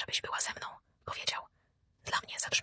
żebyś była ze mną, powiedział. Dla mnie zawsze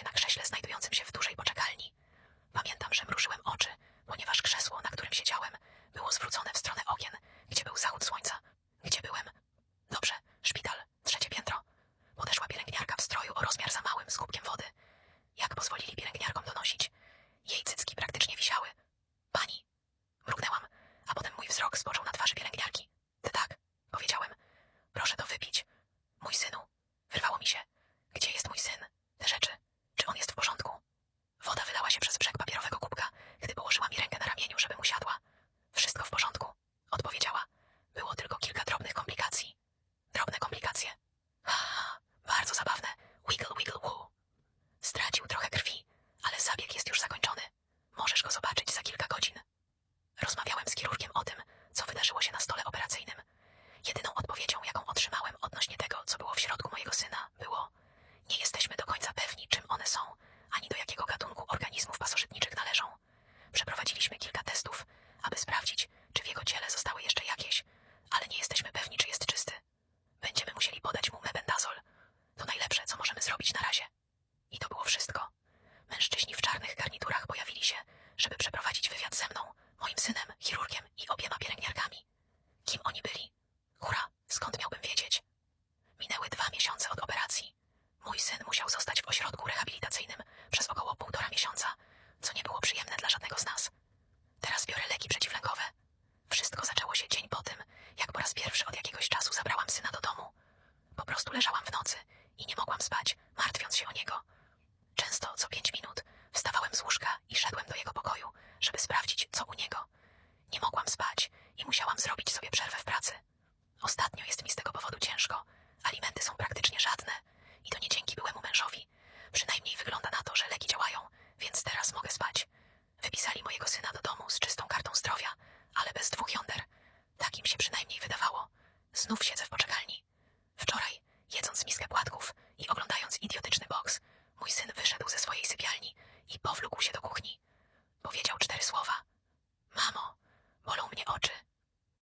się na krześle znajdującym się w dużej poczekalni. Pamiętam, że mruszyłem oczy, ponieważ krzesło, na którym siedziałem, było zwrócone w stronę okien, gdzie był zachód słońca. skrot. Skąd miałbym wiedzieć? Minęły dwa miesiące od operacji. Mój syn musiał zostać w ośrodku rehabilitacyjnym przez około półtora miesiąca, co nie było przyjemne dla żadnego z nas. Teraz biorę leki przeciwlękowe. Wszystko zaczęło się dzień po tym, jak po raz pierwszy od jakiegoś czasu zabrałam syna do domu. Po prostu leżałam w nocy i nie mogłam spać, martwiąc się o niego. Często co pięć minut wstawałem z łóżka i szedłem do jego pokoju, żeby sprawdzić, co u niego. Nie mogłam spać i musiałam zrobić sobie przerwę w Ostatnio jest mi z tego powodu ciężko. Alimenty są praktycznie żadne. I to nie dzięki byłemu mężowi. Przynajmniej wygląda na to, że leki działają, więc teraz mogę spać. Wypisali mojego syna do domu z czystą kartą zdrowia, ale bez dwóch jąder. Tak im się przynajmniej wydawało. Znów siedzę w poczekalni. Wczoraj, jedząc miskę płatków i oglądając idiotyczny boks, mój syn wyszedł ze swojej sypialni i powlókł się do kuchni. Powiedział cztery słowa. Mamo, bolą mnie oczy.